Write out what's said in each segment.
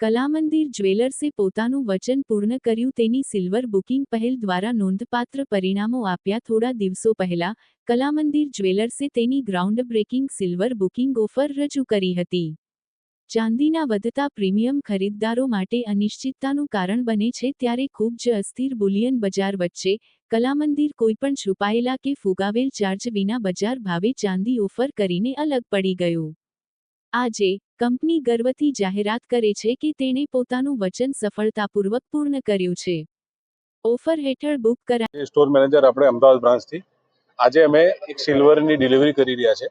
કલામંદિર જ્વેલર્સે પોતાનું વચન પૂર્ણ કર્યું તેની સિલ્વર બુકિંગ પહેલ દ્વારા નોંધપાત્ર પરિણામો આપ્યા થોડા દિવસો પહેલા, કલામંદિર જ્વેલર્સે તેની ground breaking silver booking offer રજૂ કરી હતી. ચાંદીના વધતા પ્રીમિયમ ખરીદદારો માટે અનિશ્ચિતતાનું કારણ બને છે ત્યારે ખૂબ જ અસ્થિર બુલિયન બજાર વચ્ચે, કલામંદિર કોઈપણ છુપાયેલા કે ફુગાવેલ ચાર્જ વિના બજાર ભાવે ચાંદી ઓફર કરીને અલગ પડી ગયું. આજે કંપની ગર્વથી જાહેરાત કરે છે કે તેણે પોતાનું વચન સફળતાપૂર્વક પૂર્ણ કર્યું છે. ઓફર હેઠળ બુક કરા સ્ટોર મેનેજર આપણે અમદાવાદ બ્રાન્ચથી. આજે અમે એક સિલ્વરની ડિલિવરી કરી રહ્યા છે.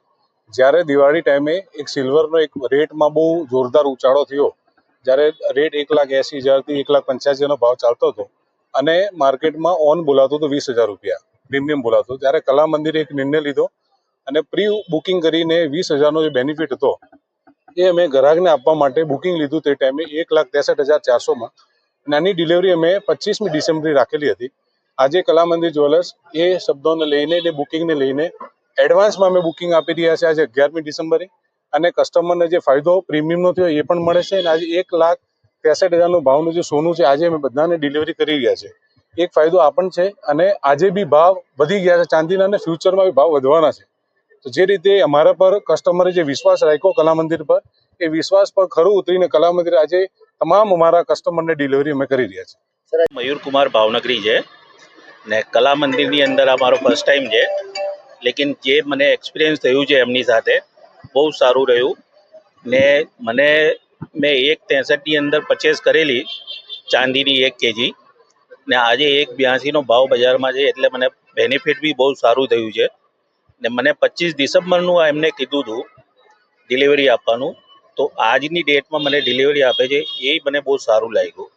જ્યારે દિવાળી ટાઈમે એક સિલ્વરનો એક રેટમાં બહુ જોરદાર ઉછાળો થયો, જ્યારે રેટ એક લાખ એંસી હજારથી એક લાખ પંચ્યાસીનો ભાવ ચાલતો હતો અને માર્કેટમાં ઓન બોલાતો હતો વીસ હજાર રૂપિયા પ્રીમિયમ બોલાતો ત્યારે કલા મંદિરે એક નિર્ણય લીધો અને પ્રી બુકિંગ કરીને વીસ હજારનો જે બેનિફિટ હતો એ અમે ગ્રાહકને આપવા માટે બુકિંગ લીધું તે ટાઈમે એક લાખ ત્રેસઠ હજાર ચારસોમાં. નાની ડિલિવરી અમે પચીસમી ડિસેમ્બરે રાખેલી હતી. આજે કલામંદિર જ્વેલર્સ એ શબ્દોને લઈને એ બુકિંગને લઈને એડવાન્સમાં અમે બુકિંગ આપી રહ્યા છે આજે અગિયારમી ડિસેમ્બરે. અને કસ્ટમરને જે ફાયદો પ્રીમિયમનો થયો એ પણ મળે છે. અને આજે એક લાખ ત્રેસઠ હજારનું ભાવનું જે સોનું છે, આજે અમે બધાને ડિલિવરી કરી રહ્યા છે એક ફાયદો આ પણ છે અને આજે બી ભાવ વધી ગયા છે. ચાંદીના અને ફ્યુચરમાં બી ભાવ વધવાના છે. જે રીતે અમારા પર કસ્ટમરે જે વિશ્વાસ રાખ્યો કલા મંદિર પર, એ વિશ્વાસ પર ખરું ઉતરીને કલા મંદિર આજે તમામ અમારા કસ્ટમરને ડિલિવરી અમે કરી રહ્યા છીએ. મયુર કુમાર ભાવનગરી છે ને કલા મંદિરની અંદર આ મારો ફર્સ્ટ ટાઈમ છે. લેકિન જે મને એક્સપિરિયન્સ થયું છે એમની સાથે, બહુ સારું રહ્યું. ને મને, મેં એક ત્રેસઠની અંદર પરચેસ કરેલી ચાંદીની એક કેજી. ને આજે એક બ્યાસીનો ભાવ બજારમાં છે એટલે મને બેનિફિટ બી બહુ સારું થયું છે. ને મને પચીસ ડિસેમ્બરનું એમને કીધું હતું ડિલિવરી આપવાનું. તો આજની ડેટમાં મને ડિલિવરી આપે છે. એ મને બહુ સારું લાગ્યું.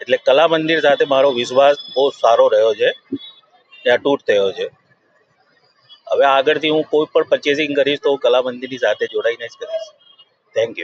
એટલે કલા મંદિર સાથે મારો વિશ્વાસ બહુ સારો રહ્યો છે. તે અતૂટ થયો છે. હવે આગળથી હું કોઈ પણ પર્ચેસિંગ કરીશ તો હું કલા મંદિરની સાથે જોડાઈને જ કરીશ. Thank you